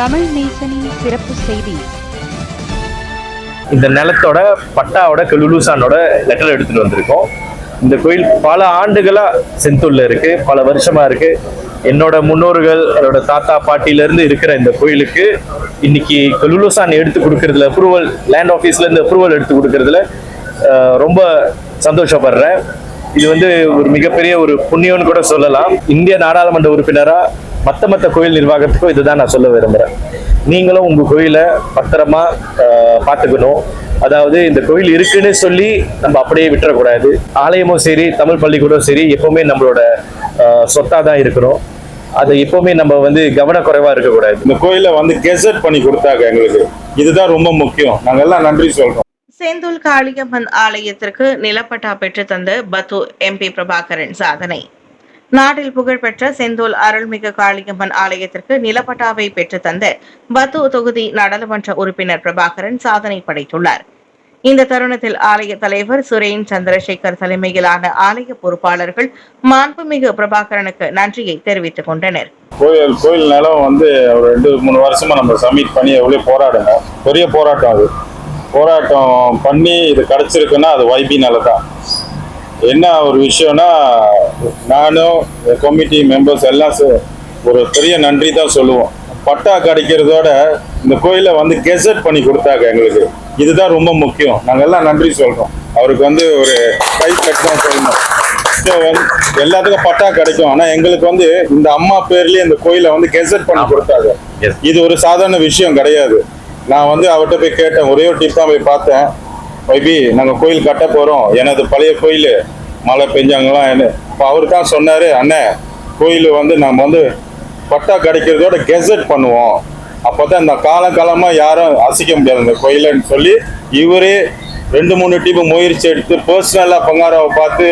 தமிழ் நேசனின் சிறப்பு செய்தி. இந்த நிலத்தோட பட்டாவோட கெலுலூசானோட லெட்டர் எடுத்துட்டு வந்திருக்கோம். இந்த கோயில் பல ஆண்டுகளா செந்தூர்ல இருக்கு பல வருஷமா இருக்கு. என்னோட முன்னோர்கள் என்னோட தாத்தா பாட்டில இருக்கிற இந்த கோயிலுக்கு இன்னைக்கு கலுலுசான் எடுத்து கொடுக்கறதுல அப்ரூவல் லேண்ட் ஆஃபீஸ்ல இருந்து அப்ரூவல் எடுத்து கொடுக்கறதுல ரொம்ப சந்தோஷப்படுறேன். இது வந்து ஒரு மிகப்பெரிய ஒரு புண்ணியம்னு கூட சொல்லலாம். இந்திய நாடாளுமன்ற உறுப்பினரா மத்த மத்த கோயில் நிர்வாகத்துக்கும் இதுதான் நான் சொல்ல விரும்புறேன். நீங்களும் உங்க கோயிலை பத்திரமா பார்த்துக்கணும். அதாவது இந்த கோயில் இருக்குன்னு சொல்லி நம்ம அப்படியே விட்டுறக்கூடாது. ஆலயமும் சரி தமிழ் பள்ளிக்கூடம் சரி எப்பவுமே நம்மளோட ஆஹ், சொத்தா தான் இருக்கணும். அது எப்பவுமே நம்ம வந்து கவனக்குறைவா இருக்கக்கூடாது. இந்த கோயிலை வந்து கெசட் பண்ணி கொடுத்தாங்க எங்களுக்கு. இதுதான் ரொம்ப முக்கியம். நாங்க எல்லாம் நன்றி சொல்றோம். செந்தூல் காளியம்மன் ஆலயத்திற்கு நிலப்பட்டா பெற்று தந்த பத்து எம்பி பிரபாகரன் சாதனை. நாட்டில் புகழ்பெற்ற செந்தூல் அருள்மிகு காளியம்மன் ஆலயத்திற்கு நிலப்பட்டாவை பெற்று தந்த பத்து தொகுதி நாடாளுமன்ற உறுப்பினர் பிரபாகரன் சாதனை படைத்துள்ளார். இந்த தருணத்தில் ஆலய தலைவர் சுரேன் சந்திரசேகர் தலைமையிலான ஆலய பொறுப்பாளர்கள் மாண்புமிகு பிரபாகரனுக்கு நன்றியை தெரிவித்துக் கொண்டனர். கோயில் கோயில் நிலம் வந்து ஒரு ரெண்டு மூணு வருஷமா நம்ம சப்மிட் பண்ணி எவ்வளோ போராடணும் பெரிய போராட்டம் அது. போராட்டம் பண்ணி இது கிடைச்சிருக்குன்னா அது வைபி தான் என்ன ஒரு விஷயம்னா நானும் கமிட்டி மெம்பர்ஸ் எல்லாம் ஒரு பெரிய நன்றி தான் சொல்லுவோம். பட்டா கிடைக்கிறதோட இந்த கோயிலை வந்து கெசட் பண்ணி கொடுத்தாங்க எங்களுக்கு. இதுதான் ரொம்ப முக்கியம். நாங்க எல்லாம் நன்றி சொல்றோம். அவருக்கு வந்து ஒரு கை கட்டணும் சொல்லணும் So, வந்து எல்லாத்துக்கும் பட்டா கிடைக்கும். ஆனா எங்களுக்கு வந்து இந்த அம்மா பேர்லயே இந்த கோயிலை வந்து கெசட் பண்ணி கொடுத்தாங்க. இது ஒரு சாதாரண விஷயம் கிடையாது. நான் வந்து அவர்கிட்ட போய் கேட்டேன். ஒரே ஒரு டிப் தான் போய் பார்த்தேன். வைபி நாங்க கோயில் கட்ட போறோம். எனது பழைய கோயில். மழை பெஞ்சாங்களாம் என்ன. இப்போ அவர் தான் சொன்னாரு அண்ணே கோயில் வந்து நம்ம வந்து பட்டா கிடைக்கிறதோட கெசட் பண்ணுவோம். அப்பதான் இந்த காலம் காலமா யாரும் அசைக்க முடியாது இந்த கோயிலன்னு சொல்லி இவரே ரெண்டு மூணு டீம் முயற்சி எடுத்து பர்சனலா பங்காராவை பார்த்து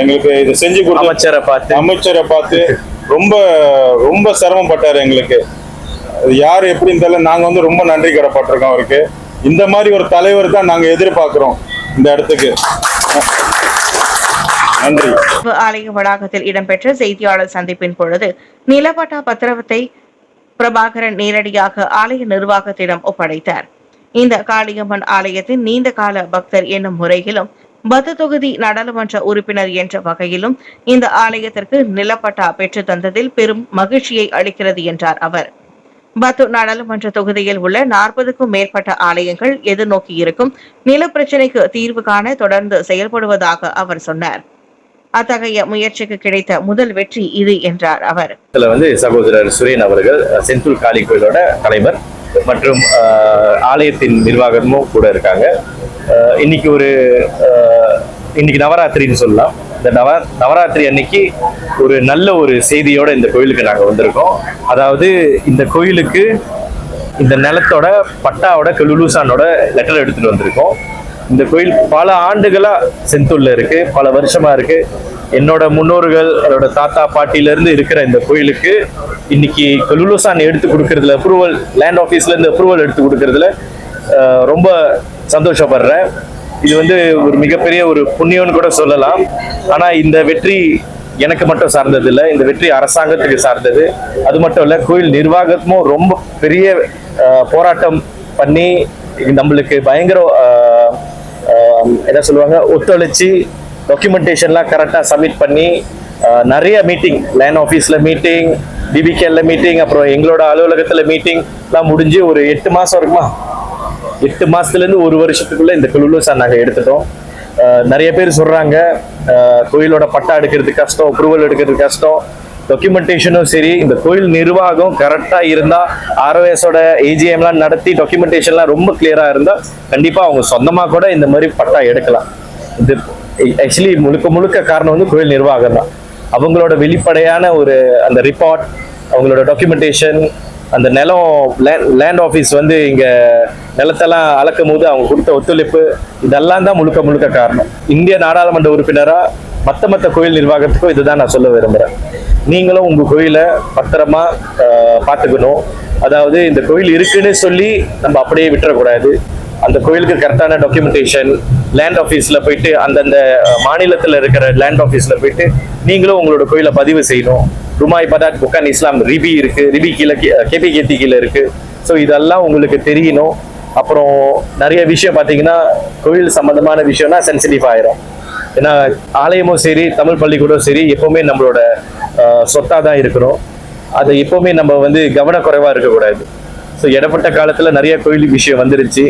எங்களுக்கு இதை செஞ்சு கொடுத்து அமைச்சரை பார்த்து. அமைச்சரை பார்த்து ரொம்ப ரொம்ப சிரமப்பட்டாரு எங்களுக்கு. யார் எப்படின்னு தெரியல நாங்க வந்து ரொம்ப நன்றி கடப்பட்டிருக்கோம் அவருக்கு. இந்த மாதிரி ஒரு தலைவர் தான் நாங்க எதிர்பார்க்கிறோம் இந்த இடத்துக்கு. நன்றி. ஆலய வளாகத்தில் இடம்பெற்ற செய்தியாளர் சந்திப்பின் பொழுது நிலப்பட்டா பத்திரத்தை பிரபாகரன் நேரடியாக ஆலய நிர்வாகத்திடம் ஒப்படைத்தார். இந்த காளியம்மன் ஆலயத்தின் நீண்ட கால பக்தர் என்னும் முறையிலும் பத்து தொகுதி நாடாளுமன்ற உறுப்பினர் என்ற வகையிலும் இந்த ஆலயத்திற்கு நிலப்பட்டா பெற்று தந்ததில் பெரும் மகிழ்ச்சியை அளிக்கிறது என்றார் அவர். பத்து நாடாளுமன்ற தொகுதியில் உள்ள நாற்பதுக்கும் மேற்பட்ட ஆலயங்கள் எதிர்நோக்கி இருக்கும். நில பிரச்சினைக்கு தீர்வு காண தொடர்ந்து செயல்படுவதாக அவர் சொன்னார். அத்தகைய முயற்சிக்கு கிடைத்த முதல் வெற்றி இது என்றார் அவர். இதுல வந்து சகோதரர் சுரேன் அவர்கள் அஹ், காளி கோயிலோட தலைவர் மற்றும் ஆலயத்தின் நிர்வாகமும் கூட இருக்காங்க. இன்னைக்கு ஒரு இன்னைக்கு நவராத்திரின்னு சொல்லலாம். இந்த நவ நவராத்திரி அன்னைக்கு ஒரு நல்ல ஒரு செய்தியோட இந்த கோயிலுக்கு நாங்கள் வந்திருக்கோம். அதாவது இந்த கோயிலுக்கு இந்த நிலத்தோட பட்டாவோட கலுலூசானோட லெட்டர் எடுத்துட்டு வந்திருக்கோம். இந்த கோயில் பல ஆண்டுகளா செந்தூர்ல இருக்கு பல வருஷமா இருக்கு. என்னோட முன்னோர்கள் என்னோட தாத்தா பாட்டில இருந்து இருக்கிற இந்த கோயிலுக்கு இன்னைக்கு கலுலூசான் எடுத்து கொடுக்கறதுல அப்ரூவல் லேண்ட் ஆஃபீஸ்ல இருந்து அப்ரூவல் எடுத்து கொடுக்கறதுல ரொம்ப சந்தோஷப்படுறேன். இது வந்து ஒரு மிகப்பெரிய ஒரு புண்ணியம்னு கூட சொல்லலாம். ஆனா இந்த வெற்றி எனக்கு மட்டும் சார்ந்தது இல்லை இந்த வெற்றி அரசாங்கத்துக்கு சார்ந்தது. அது மட்டும் இல்லை கோயில் நிர்வாகமும் ரொம்ப பெரிய போராட்டம் பண்ணி நம்மளுக்கு பயங்கர என்ன சொல்லுவாங்க ஒத்துழைச்சி டாக்குமெண்டேஷன்லாம் கரெக்டாக சப்மிட் பண்ணி நிறைய மீட்டிங் லேண்ட் ஆஃபீஸில் மீட்டிங் டிபிகேல மீட்டிங் அப்புறம் எங்களோட அலுவலகத்தில் மீட்டிங்லாம் முடிஞ்சு ஒரு எட்டு மாதம் இருக்குமா? எட்டு மாதத்துலேருந்து ஒரு வருஷத்துக்குள்ளே இந்த குலுலூசா நாங்கள் எடுத்துட்டோம். நிறைய பேர் சொல்றாங்க கோயிலோட பட்டா எடுக்கிறது கஷ்டம் அப்ரூவல் எடுக்கிறது கஷ்டம். டாக்குமெண்டேஷனும் சரி இந்த கோயில் நிர்வாகம் கரெக்டாக இருந்தால் ஆர்ஓஎஸோட ஏஜிஎம்லாம் நடத்தி டாக்குமெண்டேஷன்லாம் ரொம்ப கிளியராக இருந்தால் கண்டிப்பாக அவங்க சொந்தமாக கூட இந்த மாதிரி பட்டா எடுக்கலாம். இது ஆக்சுவலி முழுக்க முழுக்க காரணம் வந்து கோயில் நிர்வாகம் தான் அவங்களோட வெளிப்படையான ஒரு அந்த ரிப்போர்ட் அவங்களோட டாக்குமெண்டேஷன் அந்த நிலம் லேண்ட் ஆஃபீஸ் வந்து இங்கே நிலத்தெல்லாம் அளக்கும் போது அவங்க கொடுத்த ஒத்துழைப்பு இதெல்லாம் தான் முழுக்க முழுக்க காரணம். இந்திய நாடாளுமன்ற உறுப்பினராக மற்ற மற்ற கோயில் நிர்வாகத்துக்கும் இதுதான் நான் சொல்ல விரும்புகிறேன் நீங்களும் உங்கள் கோயிலை பத்திரமா பார்த்துக்கணும். அதாவது இந்த கோயில் இருக்குன்னு சொல்லி நம்ம அப்படியே விட்டுறக்கூடாது. அந்த கோயிலுக்கு கரெக்டான டாக்குமெண்டேஷன் லேண்ட் ஆஃபீஸில் போயிட்டு அந்தந்த மாநிலத்தில் இருக்கிற லேண்ட் ஆஃபீஸில் போயிட்டு நீங்களும் உங்களோட கோயிலை பதிவு செய்யணும். ருமாய் பதாத் புக்கான் இஸ்லாம் ரிபி இருக்கு ரிபி கீழே கேபி கேத்தி கீழே இருக்கு. ஸோ இதெல்லாம் உங்களுக்கு தெரியணும். அப்புறம் நிறைய விஷயம் பார்த்தீங்கன்னா கோயில் சம்பந்தமான விஷயம்னா சென்சிட்டிவ் ஆயிரும். ஏன்னா ஆலயமும் சரி தமிழ் பள்ளிக்கூடம் சரி எப்பவுமே நம்மளோட சொத்தாக தான் இருக்கிறோம். அது எப்பவுமே நம்ம வந்து கவனக்குறைவாக இருக்கக்கூடாது. ஸோ இடப்பட்ட காலத்தில் நிறைய கோயில் விஷயம் வந்துருச்சு.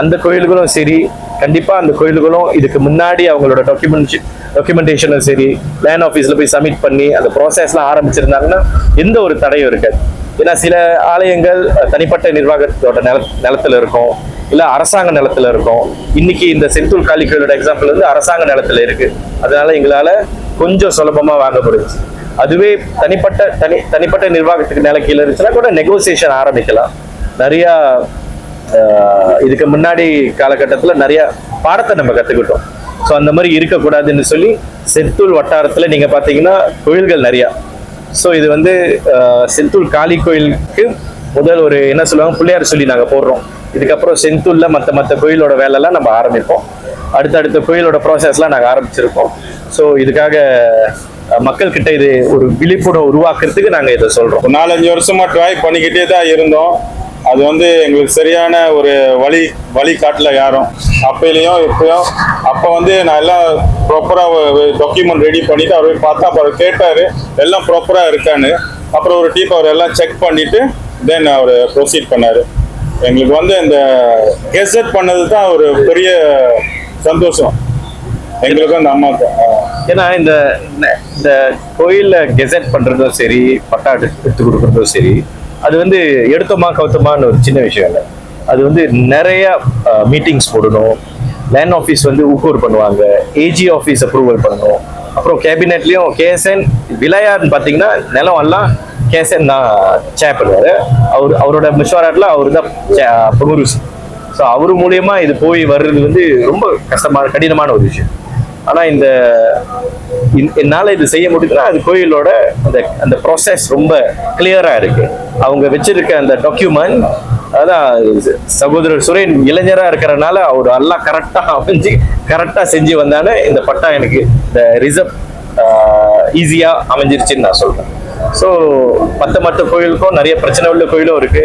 அந்த கோயில்களும் சரி கண்டிப்பாக அந்த கோயில்களும் இதுக்கு முன்னாடி அவங்களோட டாக்குமெண்ட் டாக்குமெண்டேஷனும் சரி லேண்ட் ஆஃபீஸில் போய் சப்மிட் பண்ணி அந்த ப்ராசஸ்லாம் ஆரம்பிச்சிருந்தாங்கன்னா எந்த ஒரு தடையும் இருக்காது. ஏன்னா சில ஆலயங்கள் தனிப்பட்ட நிர்வாகத்தோட நில நிலத்துல இருக்கும் இல்லை அரசாங்க நிலத்துல இருக்கும். இன்னைக்கு இந்த செந்தூர் காளி கோயிலோட எக்ஸாம்பிள் வந்து அரசாங்க நிலத்தில் இருக்கு. அதனால எங்களால் கொஞ்சம் சுலபமாக வாங்க அதுவே தனிப்பட்ட தனி தனிப்பட்ட நிர்வாகத்துக்கு நில கீழே இருந்துச்சுன்னா கூட நெகோசியேஷன் ஆரம்பிக்கலாம். நிறையா இதுக்கு முன்னாடி காலகட்டத்தில் நிறைய பாடத்தை நம்ம கற்றுக்கிட்டோம் ஸோ அந்த மாதிரி இருக்கக்கூடாதுன்னு சொல்லி செந்தூர் வட்டாரத்தில் நீங்கள் பார்த்தீங்கன்னா கோயில்கள் நிறையா. ஸோ இது வந்து அஹ், காளி கோயிலுக்கு முதல் ஒரு என்ன சொல்லுவாங்க பிள்ளையார் சொல்லி நாங்கள் போடுறோம். இதுக்கப்புறம் செந்தூரில் மற்ற மற்ற கோயிலோட வேலைலாம் நம்ம ஆரம்பிப்போம். அடுத்தடுத்த கோயிலோட ப்ராசஸ்லாம் நாங்கள் ஆரம்பிச்சிருக்கோம். ஸோ இதுக்காக மக்கள்கிட்ட இது ஒரு விழிப்புணர்வு உருவாக்குறதுக்கு நாங்கள் இதை சொல்கிறோம் நாலஞ்சு வருஷமாக ட்ரை பண்ணிக்கிட்டே தான் இருந்தோம். அது வந்து எங்களுக்கு சரியான ஒரு வழி வழி காட்டல யாரும். அப்பையிலையும் இப்பயும் அப்போ வந்து நான் எல்லாம் ப்ராப்பராக டாக்குமெண்ட் ரெடி பண்ணிட்டு அவர் போய் பார்த்தா அப்புறம் கேட்டார் எல்லாம் ப்ராப்பராக இருக்கான்னு. அப்புறம் ஒரு டீப் அவர் எல்லாம் செக் பண்ணிட்டு தென் அவர் ப்ரொசீட் பண்ணார். எங்களுக்கு வந்து இந்த கெசட் பண்ணது தான் ஒரு பெரிய சந்தோஷம். எங்களுக்கும் அந்த அம்மாவுக்கு ஏன்னா இந்த இந்த- கோயிலில் கெசட் பண்ணுறதும் சரி பட்டா எடுத்து கொடுக்குறதும் சரி அது வந்து எடுத்தோமா கவுத்தமான்னு ஒரு சின்ன விஷயம் இல்லை. அது வந்து நிறைய மீட்டிங்ஸ் போடணும். லேண்ட் ஆஃபீஸ் வந்து ஊக்கூர் பண்ணுவாங்க. ஏஜி ஆஃபீஸ் அப்ரூவல் பண்ணணும். அப்புறம் கேபினெட்லேயும் கேஎஸ்என் விளையாடுன்னு பார்த்தீங்கன்னா நிலம் எல்லாம் கேஎஸ்என் தான் சே பண்ணுவார். அவர் அவரோட மிஸ்வாராட்டில் அவர் தான் பொங்குருசி ஸோ அவர் மூலியமா இது போய் வர்றது வந்து ரொம்ப கஷ்டமான கடினமான ஒரு விஷயம். ஆனால் இந்த என்னால் இது செய்ய முடியுதுன்னா அது கோயிலோட அந்த அந்த ப்ராசஸ் ரொம்ப கிளியராக இருக்குது அவங்க வச்சிருக்க அந்த டாக்குமெண்ட் அதான் சகோதரர் சுரேன் இளைஞரா இருக்கிறனால அவர் எல்லாம் கரெக்டா அமைஞ்சு கரெக்டா செஞ்சு வந்தானே இந்த பட்டா எனக்கு இந்த ரிசர்வ் ஈஸியா அமைஞ்சிருச்சுன்னு நான் சொல்றேன். ஸோ மற்ற மற்ற கோயிலுக்கும் நிறைய பிரச்சனை உள்ள கோயிலும் இருக்கு.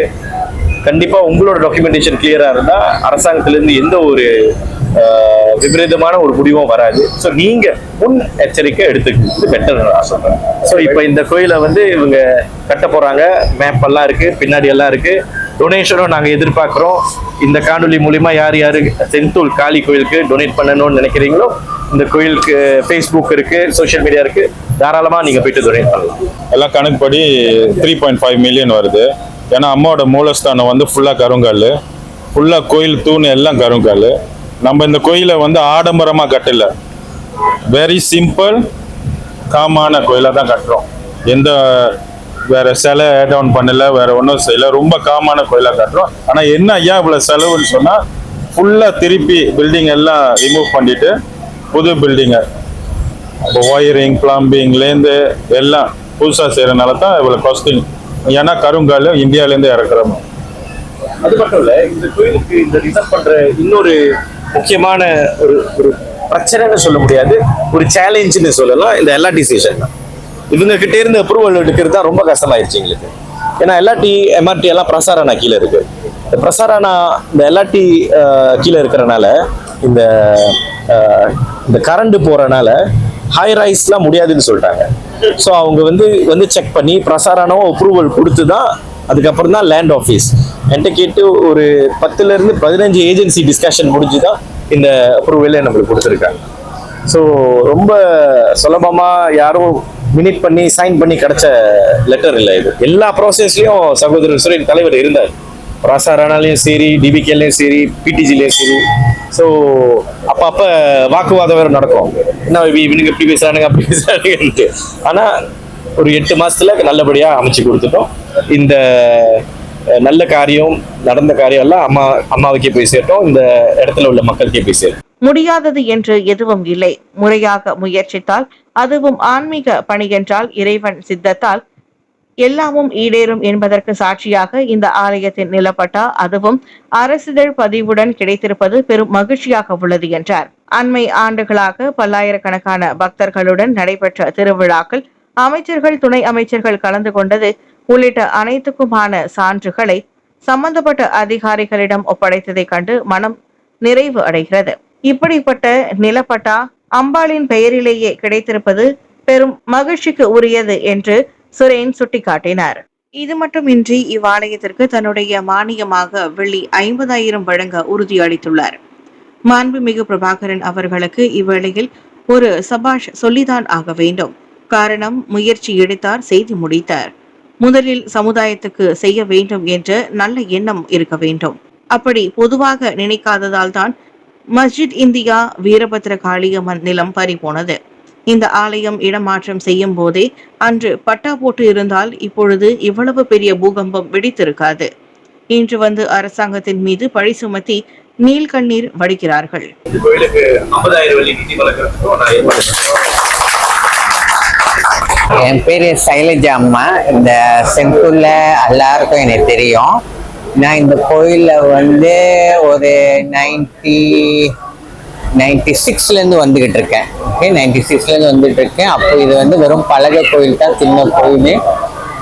கண்டிப்பாக உங்களோட டாக்குமெண்டேஷன் கிளியராக இருந்தால் அரசாங்கத்திலேருந்து எந்த ஒரு விபரீதமான ஒரு முடிவும் வராது. ஸோ நீங்கள் முன் எச்சரிக்கை எடுத்துக்கிறது பெட்டர் நான் சொல்கிறேன் ஸோ இப்போ இந்த கோயிலை வந்து இவங்க கட்ட போகிறாங்க மேப் எல்லாம் இருக்கு பின்னாடி எல்லாம் இருக்குது டொனேஷனும் நாங்கள் எதிர்பார்க்குறோம். இந்த காணொலி மூலிமா யார் யார் செந்தூல் காளி கோயிலுக்கு டொனேட் பண்ணணும்னு நினைக்கிறீங்களோ இந்த கோயிலுக்கு ஃபேஸ்புக் இருக்குது சோஷியல் மீடியா இருக்குது தாராளமாக நீங்கள் போயிட்டு டொனேட் பண்ணலாம். எல்லாம் கணக்குப்படி த்ரீ பாயிண்ட் ஃபைவ் மில்லியன் வருது. ஏன்னா அம்மாவோட மூலஸ்தானம் வந்து ஃபுல்லாக கருங்கல் ஃபுல்லாக கோயில் தூண் எல்லாம் கருங்கல். நம்ம இந்த கோயிலை வந்து ஆடம்பரமாக கட்டல. வெரி சிம்பிள் காமான கோயிலாக தான் கட்டுறோம். எந்த வேற சிலை ஆட் ஆன் பண்ணல வேற ஒன்றும் செய்யல ரொம்ப காமான கோயிலாக கட்டுறோம். ஆனால் என்ன ஐயா இவ்வளோ செலவுன்னு சொன்னால் ஃபுல்லாக திருப்பி பில்டிங் எல்லாம் ரிமூவ் பண்ணிட்டு புது பில்டிங்கை இப்போ ஒயரிங் பிளம்பிங்லேருந்து எல்லாம் புதுசாக செய்கிறனால தான் இவ்வளோ காஸ்டிங் ஏன்னா கருங்கால் இந்தியாவிலேருந்து இறக்குறோம் அது மட்டும் இல்லை இந்த கோயிலுக்கு இந்த ரிசர்வ் பண்ற இன்னொரு முக்கியமான ஒரு ஒரு பிரச்சனைன்னு சொல்ல முடியாது. ஒரு சேலஞ்சுன்னு சொல்லலாம். இந்த எல்ஆர்டி ஸ்டேஷன் தான். இவங்க கிட்டே இருந்து அப்ரூவல் எடுக்கிறது தான் ரொம்ப கஷ்டமாயிருச்சு எங்களுக்கு. ஏன்னா எல்ஆர்டி எம்ஆர்டி எல்லாம் பிரசாரணா கீழே இருக்கு. இந்த பிரசாரணா இந்த எல்ஆர்டி கீழே இருக்கிறனால இந்த இந்த கரண்ட் போறனால ஹை ரைஸ்லாம் முடியாதுன்னு சொல்லிட்டாங்க. ஸோ அவங்க வந்து வந்து செக் பண்ணி பிரசாரணம் அப்ரூவல் கொடுத்து தான் அதுக்கப்புறம் தான் லேண்ட் ஆஃபீஸ் என்கிட்ட கேட்டு ஒரு பத்துலேருந்து பதினஞ்சு ஏஜென்சி டிஸ்கஷன் முடிஞ்சு தான் இந்த அப்ரூவலே நம்மளுக்கு கொடுத்துருக்காங்க. ஸோ ரொம்ப சுலபமாக யாரும் மினிட் பண்ணி சைன் பண்ணி கிடச்ச லெட்டர் இல்லை இது. எல்லா ப்ராசஸ்லேயும் சகோதரர் சுரேன் தலைவர் இருந்தார். ராசாரானாலையும் சரி டிபிகேலையும் சரி பிடிஜிலையும் சரி. ஸோ அப்பப்ப வாக்குவாதம் வேறு நடக்கும். என்ன இவனுங்க இப்படி பேசுறானுங்க அப்படி பேசுகிறானுங்கன்ட்டு ஆனால் ஒரு எட்டு மாதத்தில் நல்லபடியாக அமைச்சு கொடுத்துட்டோம். இந்த நல்ல காரியம் நடந்த காரியம் எல்லாம் அம்மா அம்மாவுக்கே போய் சேர்த்தோம். இந்த இடத்துல உள்ள மக்களுக்கே போய் சேர்த்தோம். முடியாதது என்று எதுவும் இல்லை. முறையாக முயற்சித்தால் அதுவும் ஆன்மீக பணி என்றால் இறைவன் சித்தத்தால் எல்லாமும் ஈடேறும் என்பதற்கு சாட்சியாக இந்த ஆலயத்தின் நிலப்பட்டா அதுவும் அரசிதழ் பதிவுடன் கிடைத்திருப்பது பெரும் மகிழ்ச்சியாக உள்ளது என்றார். அண்மை ஆண்டுகளாக பல்லாயிரக்கணக்கான பக்தர்களுடன் நடைபெற்ற திருவிழாக்கள் அமைச்சர்கள் துணை அமைச்சர்கள் கலந்து கொண்டது உள்ளிட்ட அனைத்துக்குமான சான்றுகளை சம்பந்தப்பட்ட அதிகாரிகளிடம் ஒப்படைத்ததை கண்டு மனம் நிறைவு அடைகிறது. இப்படிப்பட்ட நிலப்பட்டா அம்பாளின் பெயரிலேயே கிடைத்திருப்பது பெரும் மகிழ்ச்சிக்கு உரியது என்று சுரேன் சுட்டிக்காட்டினார். இது மட்டுமின்றி இவ்வாலயத்திற்கு தன்னுடைய மானியமாக வெள்ளி ஐம்பதாயிரம் வழங்க உறுதியளித்துள்ளார் மாண்புமிகு பிரபாகரன் அவர்களுக்கு இவ்வேளையில் ஒரு சபாஷ் சொல்லிதான் ஆக வேண்டும். காரணம் முயற்சி எடுத்தார் செய்து முடித்தார். முதலில் சமுதாயத்துக்கு செய்ய வேண்டும் என்ற நல்ல எண்ணம் இருக்க வேண்டும். அப்படி பொதுவாக நினைக்காததால் தான் மஸ்ஜித் இந்தியா வீரபத்ர காளியம்மன் நிலம் பறிபோனது. இந்த ஆலயம் இடமாற்றம் செய்யும் போதே அன்று பட்டா போட்டு இருந்தால் இப்பொழுது இவ்வளவு பெரிய பூகம்பம் வெடித்திருக்காது. இன்று வந்து அரசாங்கத்தின் மீது பழி சுமத்தி வடிக்கிறார்கள். வழங்குறதுக்கும் நான் ஏற்பாடு என் பேர் சைலஜா அம்மா. இந்த செந்தூர்ல எல்லாருக்கும் எனக்கு தெரியும். நான் இந்த கோயிலில் வந்து ஒரு நைன்டி நைன்டி சிக்ஸ்லேருந்து வந்துக்கிட்டு இருக்கேன். ஓகே நைன்டி சிக்ஸ்லேருந்து வந்துட்டு இருக்கேன். அப்போ இது வந்து வெறும் பழக கோயில் தான் சின்ன கோயில்.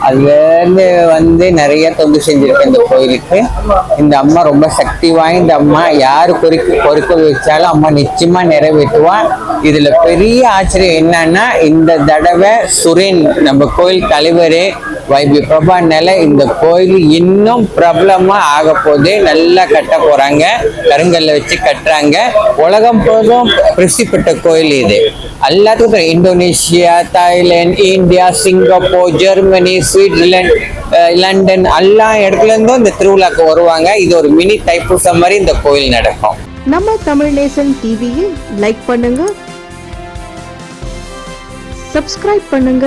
அதுலேருந்து வந்து நிறைய தொண்டு செஞ்சுருக்கேன் இந்த கோயிலுக்கு. இந்த அம்மா ரொம்ப சக்தி வாய்ந்த அம்மா. யார் குறிக்கு பொறுக்க வச்சாலும் அம்மா நிச்சயமாக நிறைவேற்றுவா. இதில் பெரிய ஆச்சரியம் என்னன்னா இந்த தடவை சுரேன் நம்ம கோயில் தலைவர் வைபி பிரபானால இந்த கோயில் இன்னும் பிரபலமா ஆக போகுது. நல்லா கட்ட போறாங்க. கருங்கல்ல வச்சு கட்டுறாங்க. உலகம் போதும் பிரசித்தி கோயில் இது. எல்லாத்துக்கும் Indonesia Thailand India Singapore Germany Switzerland London எல்லா இடத்துல இருந்தும் இந்த திருவிழாக்கு வருவாங்க. இது ஒரு மினி தைப்பூசம் மாதிரி இந்த கோயில் நடக்கும். நம்ம தமிழ் நேசன் டிவியில் லைக் பண்ணுங்க. சப்ஸ்கிரைப் பண்ணுங்க.